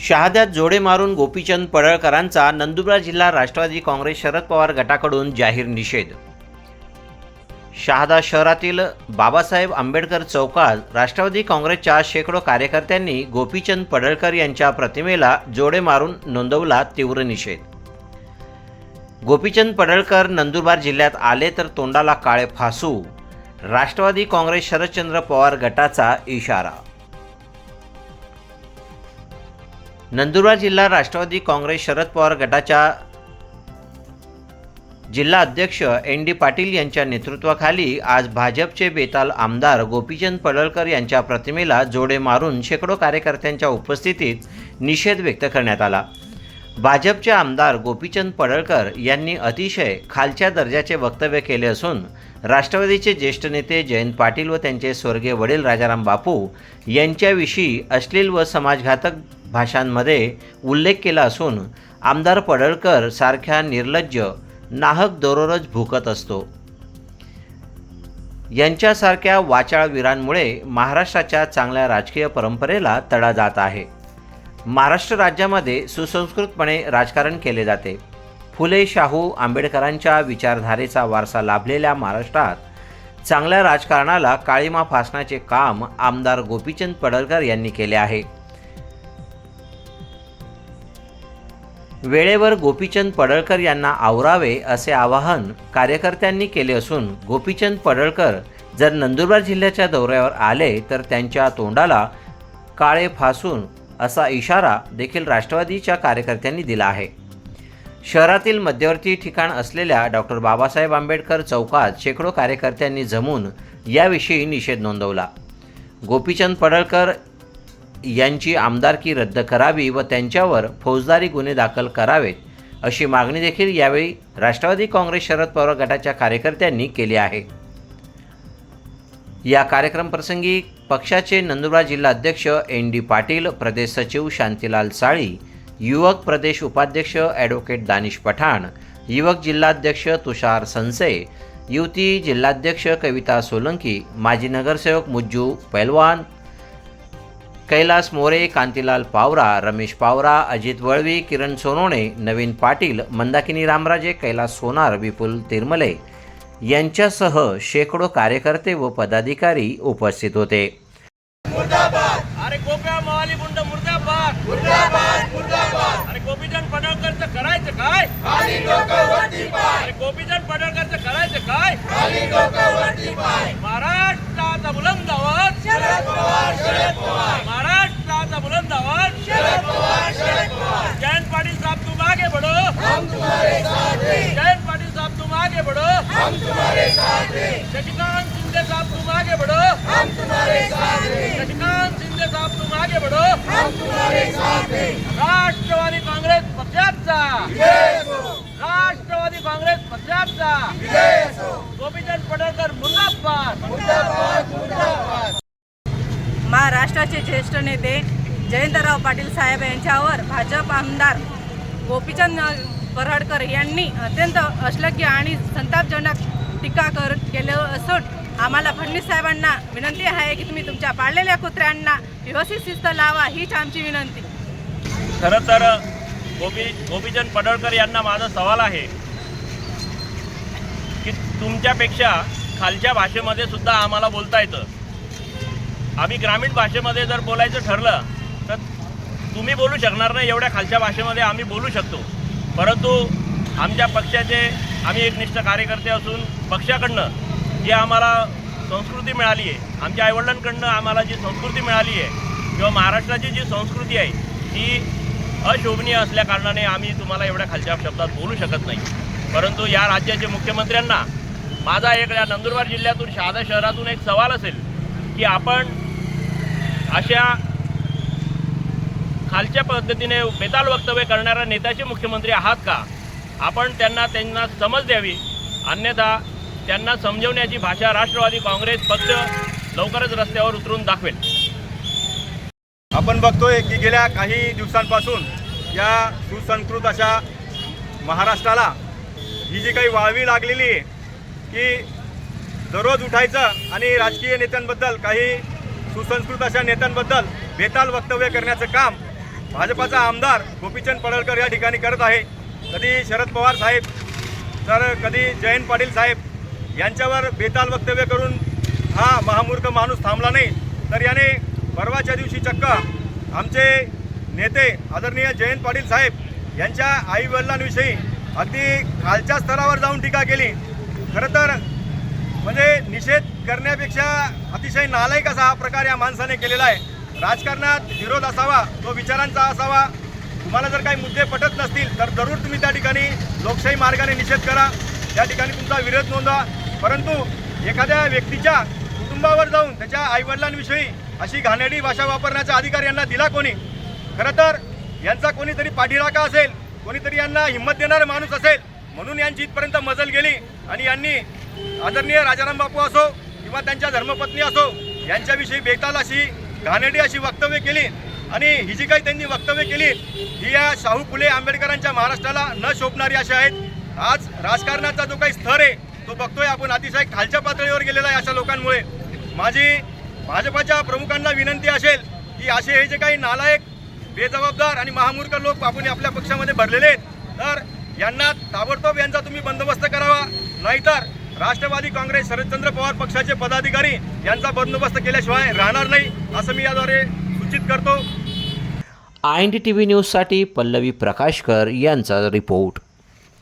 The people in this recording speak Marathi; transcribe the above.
शहाद्यात जोडे मारून गोपीचंद पडळकरांचा नंदुरबार जिल्हा राष्ट्रवादी काँग्रेस शरद पवार गटाकडून जाहीर निषेध. शहादा शहरातील बाबासाहेब आंबेडकर चौकात राष्ट्रवादी काँग्रेसच्या शेकडो कार्यकर्त्यांनी गोपीचंद पडळकर यांच्या प्रतिमेला जोडे मारून नोंदवला तीव्र निषेध. गोपीचंद पडळकर नंदुरबार जिल्ह्यात आले तर तोंडाला काळे फासू राष्ट्रवादी काँग्रेस शरदचंद्र पवार गटाचा इशारा नंदुरबार जिल्हा राष्ट्रवादी काँग्रेस शरद पवार गटाच्या जिल्हा अध्यक्ष एन डी पाटील यांच्या नेतृत्वाखाली आज भाजपचे बेताल आमदार गोपीचंद पडळकर यांच्या प्रतिमेला जोडे मारून शेकडो कार्यकर्त्यांच्या उपस्थितीत निषेध व्यक्त करण्यात आला. भाजपचे आमदार गोपीचंद पडळकर यांनी अतिशय खालच्या दर्जाचे वक्तव्य केले असून राष्ट्रवादीचे ज्येष्ठ नेते जयंत पाटील व त्यांचे स्वर्गीय वडील राजाराम बापू यांच्याविषयी अश्लील व समाजघातक भाषांमध्ये उल्लेख केला असून आमदार पडळकर सारख्या निर्लज्ज नाहक दररोज भुकत असतो. यांच्यासारख्या वाचाळवीरांमुळे महाराष्ट्राच्या चांगल्या राजकीय परंपरेला तडा जात आहे. महाराष्ट्र राज्यामध्ये सुसंस्कृतपणे राजकारण केले जाते. फुले शाहू आंबेडकरांच्या विचारधारेचा वारसा लाभलेल्या महाराष्ट्रात चांगल्या राजकारणाला काळीमा फासण्याचे काम आमदार गोपीचंद पडळकर यांनी केले आहे. वेळेवर गोपीचंद पडळकर यांना आवरावे असे आवाहन कार्यकर्त्यांनी केले असून गोपीचंद पडळकर जर नंदुरबार जिल्ह्याच्या दौऱ्यावर आले तर त्यांच्या तोंडाला काळे फासून असा इशारा देखील राष्ट्रवादीच्या कार्यकर्त्यांनी दिला आहे. शहरातील मध्यवर्ती ठिकाण असलेल्या डॉक्टर बाबासाहेब आंबेडकर चौकात शेकडो कार्यकर्त्यांनी जमून याविषयी निषेध नोंदवला. गोपीचंद पडळकर यांची आमदारकी रद्द करावी व त्यांच्यावर फौजदारी गुन्हे दाखल करावेत अशी मागणी देखील यावेळी राष्ट्रवादी काँग्रेस शरद पवार गटाच्या कार्यकर्त्यांनी केली आहे. या कार्यक्रमप्रसंगी पक्षाचे नंदुरबार जिल्हा अध्यक्ष एन डी पाटील प्रदेश सचिव शांतीलाल साळी युवक प्रदेश उपाध्यक्ष ॲडव्होकेट दानिश पठाण युवक जिल्हाध्यक्ष तुषार संसे युवती जिल्हाध्यक्ष कविता सोलंकी माजी नगरसेवक मुज्जू पैलवान कैलास मोरे कांतीलाल पावरा रमेश पावरा अजित वळवी किरण सोनोणे नवीन पाटील मंदाकिनी रामराजे कैलास सोनार विपुल तिरमले यांच्यासह शेकडो कार्यकर्ते व पदाधिकारी उपस्थित होते. अरे गोप्या मावाली गुंड मुर्दाबाद! मुर्दाबाद मुर्दाबाद! अरे गोपीचंद पडळकरचं करायचं काय? अरे गोपीचंद पडळकरचं करायचं काय? महाराष्ट्राचा बुलंद आवाज! महाराष्ट्राचा बुलंद आवाज! जयंत पाटील साहब तुम आगे बढ़ो! जयंत पाटील साहब तुम आगे बढ़ो शशिकांत शिंदे साहब तुम आगे बढ़ो शशिकांत शिंदे साहब तुम आगे बढ़ो राष्ट्रवादी काँग्रेस पक्षाचा राष्ट्रवादी काँग्रेस पक्षाचा गोपीचंद पडळकर मुर्दाबाद। महाराष्ट्राचे ज्येष्ठ नेते जयंतराव पाटील साहेब यांच्यावर भाजप आमदार गोपीचंद पराडकर यांनी अत्यंत अश्लग्य आणि संतापजनक टीका कर केलं असून आम्हाला फडणवीस साहेबांना विनंती आहे की तुम्ही तुमच्या पाळलेल्या कुत्र्यांना व्यवस्थित शिस्त लावा हीच आमची विनंती. खरं तर गोपी गोपीचंद पडळकर यांना माझा सवाल आहे की तुमच्यापेक्षा खालच्या भाषेमध्ये सुद्धा आम्हाला बोलता येतं. आम्ही ग्रामीण भाषेमध्ये जर बोलायचं ठरलं तर तुम्ही बोलू शकणार नाही एवढ्या खालच्या भाषेमध्ये आम्ही बोलू शकतो. परंतु आमच्या पक्षाचे आम्ही एकनिष्ठ कार्यकर्ते असून पक्षाकडनं जी आम्हाला संस्कृती मिळाली आहे आमच्या आईवडिलांकडनं आम्हाला जी संस्कृती मिळाली आहे किंवा महाराष्ट्राची जी संस्कृती आहे ती अशोभनीय असल्या कारणाने आम्ही तुम्हाला एवढ्या खालच्या शब्दात बोलू शकत नाही. परंतु या राज्याचे मुख्यमंत्र्यांना माझा एक या नंदुरबार जिल्ह्यातून शहादा शहरातून एक सवाल असेल की आपण अशा खालच्या पद्धतीने बेताल वक्तव्य करणाऱ्या नेत्याचे मुख्यमंत्री आहात का? आपण त्यांना त्यांना समज द्यावी. अन्यथा त्यांना समजवण्याची भाषा राष्ट्रवादी काँग्रेस पक्ष लवकरच रस्त्यावर उतरून दाखवेल. आपण बघतोय की गेल्या काही दिवसांपासून या सुसंस्कृत अशा महाराष्ट्राला ही जी काही वाळवी लागलेली आहे की दररोज उठायचं आणि राजकीय नेत्यांबद्दल काही सुसंस्कृत अशा नेत्यांबद्दल बेताल वक्तव्य करण्याचं काम भाजपाचा आमदार गोपीचंद पडळकर या ठिकाणी करत आहे. कधी शरद पवार साहेब तर कधी जयंत पाटील साहेब यांच्यावर बेताल वक्तव्य करून हा महामूर्ख माणूस थांबला नाही. तर याने परवाच्या दिवशी चक्क आमचे नेते आदरणीय जयंत पाटील साहेब यांच्या आईवडिलांविषयी अगदी खालच्या स्तरावर जाऊन टीका केली. खरं तर म्हणजे निषेध करण्यापेक्षा अतिशय नालायक असा हा प्रकार या माणसाने केलेला आहे. राजकारणात विरोध असावा तो विचारांचा असावा. तुम्हाला जर काही मुद्दे पटत नसतील तर जरूर तुम्ही त्या ठिकाणी लोकशाही मार्गाने निषेध करा. त्या ठिकाणी तुमचा विरोध नोंदवा. परंतु एखाद्या व्यक्तीच्या कुटुंबावर जाऊन त्याच्या आईवडिलांविषयी अशी घाणेरडी भाषा वापरण्याचा अधिकार यांना दिला कोणी? खरं तर यांचा कोणीतरी पाठीराखा असेल कोणीतरी यांना हिंमत देणारा माणूस असेल म्हणून यांची इथपर्यंत मजल गेली. आणि यांनी आदरणीय राजाराम बापू असो किंवा त्यांच्या धर्मपत्नी असो यांच्याविषयी बेताल अशी घाणेरडी अशी वक्तव्य केली आणि ही जी काही त्यांनी वक्तव्य केली ही या शाहू फुले आंबेडकरांच्या महाराष्ट्राला न शोभणारी अशी आहेत. आज राजकारणाचा जो काही स्तर आहे तो बघतोय आपण. अतिशय खालच्या पातळीवर गेलेला आहे अशा लोकांमुळे. माझी भाजपाच्या प्रमुखांना विनंती असेल की असे हे जे काही नालायक बेजबाबदार आणि महामूर्ख लोक आपण आपल्या पक्षामध्ये भरलेले आहेत तर यांना ताबडतोब यांचा तुम्ही बंदोबस्त करावा. नाहीतर राष्ट्रवादी काँग्रेस शरदचंद्र पवार पक्षाचे पदाधिकारी यांचा बंदोबस्त केल्याशिवाय राहणार नाही असं मी याद्वारे सूचित करतो. I N D T V न्यूजसाठी पल्लवी प्रकाशकर यांचा रिपोर्ट.